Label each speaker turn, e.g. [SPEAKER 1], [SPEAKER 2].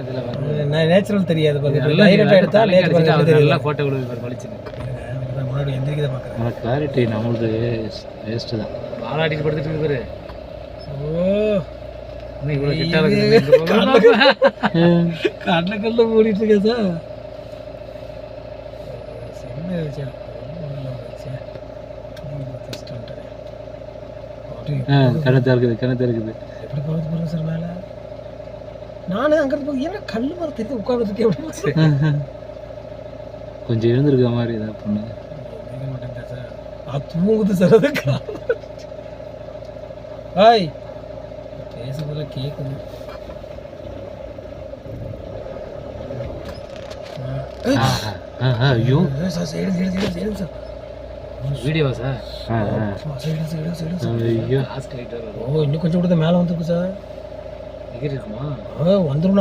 [SPEAKER 1] இதுல வந்து
[SPEAKER 2] நேச்சுரல் தெரியாது பாருங்க
[SPEAKER 1] நல்லா விழுது பளிச்சுன்னு
[SPEAKER 2] முன்னாடி எந்திரிக்கதை பார்க்குறேன்
[SPEAKER 3] கிளாரிட்டி நம்மளுது வேஸ்ட்டு தான்.
[SPEAKER 1] பாலாட்டிட்டு படுத்துட்டு இருக்கு பாரு.
[SPEAKER 2] ஓ.
[SPEAKER 1] இவ்வளவு கிட்ட இருக்குது
[SPEAKER 2] கண்ணக்கல்ல மூடிட்டு இருக்கா சார். சின்ன விஷயம்
[SPEAKER 3] கிணத்தா இருக்குது கிணத்தா இருக்குது
[SPEAKER 2] எப்படி போகிறது சார் மேலே? நானே அங்கிருந்து போய் ஏன்னா கல் மரம் தெரிஞ்சு உட்காந்துருக்கேன் அப்படின்னு
[SPEAKER 3] கொஞ்சம் எழுந்திருக்க மாதிரி
[SPEAKER 2] மாட்டேங்குதா சார். அது தூங்குது சார் அது ஹாய். பேசுறதுல கேட்குது
[SPEAKER 3] ஐயோ.
[SPEAKER 2] Sir side side side side sir.
[SPEAKER 1] வீடியோவா சார்?
[SPEAKER 3] ஆ, ஆ.
[SPEAKER 2] Side side side sir.
[SPEAKER 3] ஐயோ.
[SPEAKER 1] லாஸ்ட் லைட்
[SPEAKER 2] ஓ இன்னும் கொஞ்சம் கூட மேலே வந்துருக்கு சார்.
[SPEAKER 1] இருக்குமா
[SPEAKER 2] ஆ வந்துடும்